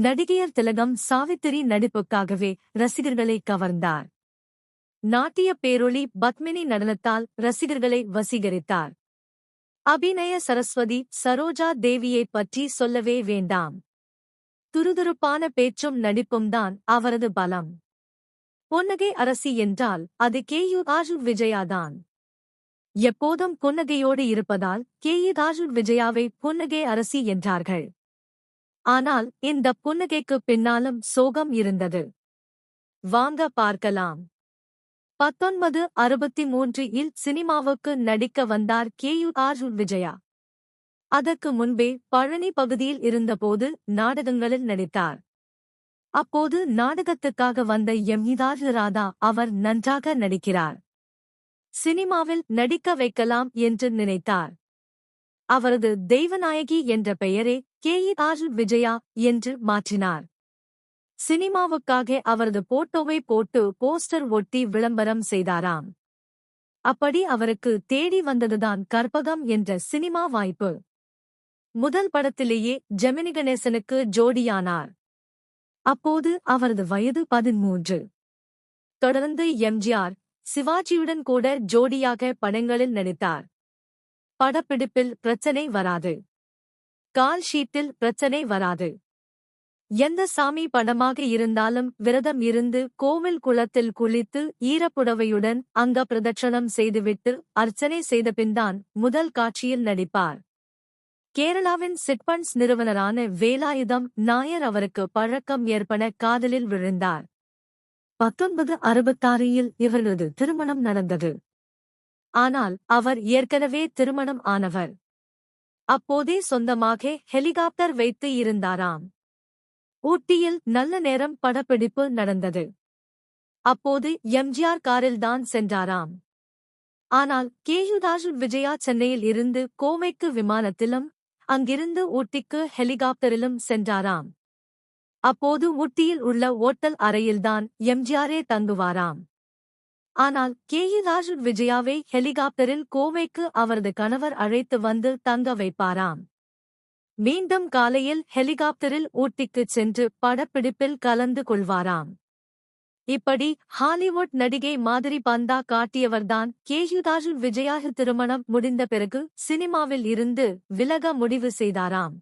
நடிகையர் திலகம் சாவித்திரி நடிப்புக்காகவே ரசிகர்களை கவர்ந்தார். நாட்டிய பேரொளி பத்மினி நடனத்தால் ரசிகர்களை வசீகரித்தார். அபிநய சரஸ்வதி சரோஜா தேவியைப் பற்றி சொல்லவே வேண்டாம். துருதுருப்பான பேச்சும் நடிப்பும்தான் அவரது பலம். பொன்னகை அரசி என்றால் அது கே யு ராஜு விஜயாதான் எப்போதும் புன்னகையோடு இருப்பதால் கே யு ராஜு விஜயாவை புன்னகை அரசி என்றார்கள். ஆனால் இந்த புன்னகைக்கு பின்னாலும் சோகம் இருந்தது. வாங்க பார்க்கலாம். பத்தொன்பது அறுபத்தி மூன்று இல் சினிமாவுக்கு நடிக்க வந்தார் கே. யு. ஆர். விஜயா. அதற்கு முன்பே பழனி பகுதியில் இருந்தபோது நாடகங்களில் நடித்தார். அப்போது நாடகத்துக்காக வந்த எம்ஹிதாஜ் ராதா அவர் நன்றாக நடிக்கிறார். சினிமாவில் நடிக்க வைக்கலாம் என்று நினைத்தார். அவரது தெய்வநாயகி என்ற பெயரே பெயரை ஆர். விஜயா என்று மாற்றினார். சினிமாவுக்காக அவரது போட்டோவை போட்டு போஸ்டர் ஒட்டி விளம்பரம் செய்தாராம். அப்படி அவருக்கு தேடி வந்ததுதான் கற்பகம் என்ற சினிமா வாய்ப்பு. முதல் படத்திலேயே ஜெமினி கணேசனுக்கு ஜோடியானார். அப்போது அவரது வயது பதிமூன்று. தொடர்ந்து எம்ஜிஆர் சிவாஜியுடன் கூட ஜோடியாக படங்களில் நடித்தார். படப்பிடிப்பில் பிரச்சனை வராது. கால் ஷீட்டில் பிரச்சனை வராது. எந்த சாமி படமாக இருந்தாலும் விரதம் இருந்து கோவில் குளத்தில் குளித்து ஈரப்புடவையுடன் அங்க பிரதட்சணம் செய்துவிட்டு அர்ச்சனை செய்தபின்தான் முதல் காட்சியில் நடிப்பார். கேரளாவின் சிட்பண்ட்ஸ் நிறுவனரான வேலாயுதம் நாயர் அவருக்கு பழக்கம் ஏற்பன காதலில் விழுந்தார். பத்தொன்பது அறுபத்தாறில் இவரது திருமணம் நடந்தது. ஆனால் அவர் ஏற்கனவே திருமணம் ஆனவர். அப்போதே சொந்தமாக ஹெலிகாப்டர் வைத்து இருந்தாராம். ஊட்டியில் நல்ல நேரம் படப்பிடிப்பு நடந்தது. அப்போது எம்ஜிஆர் காரில்தான் சென்றாராம். ஆனால் கேயுதாஜ் விஜயா சென்னையில் இருந்து கோவைக்கு விமானத்திலும் அங்கிருந்து ஊட்டிக்கு ஹெலிகாப்டரிலும் சென்றாராம். அப்போது ஊட்டியில் உள்ள ஓட்டல் அறையில்தான் எம்ஜிஆரே தங்குவாராம். ஆனால் கே கேயுராஜ் விஜயாவை ஹெலிகாப்டரில் கோவைக்கு அவரது கணவர் அழைத்து வந்து தங்க வைப்பாராம். மீண்டும் காலையில் ஹெலிகாப்டரில் ஊட்டிக்குச் சென்று படப்பிடிப்பில் கலந்து கொள்வாராம். இப்படி ஹாலிவுட் நடிகை மாதிரி பந்தா காட்டியவர்தான் கேயுதாஜு விஜயாக திருமணம் முடிந்த பிறகு சினிமாவில் இருந்து விலக முடிவு செய்தாராம்.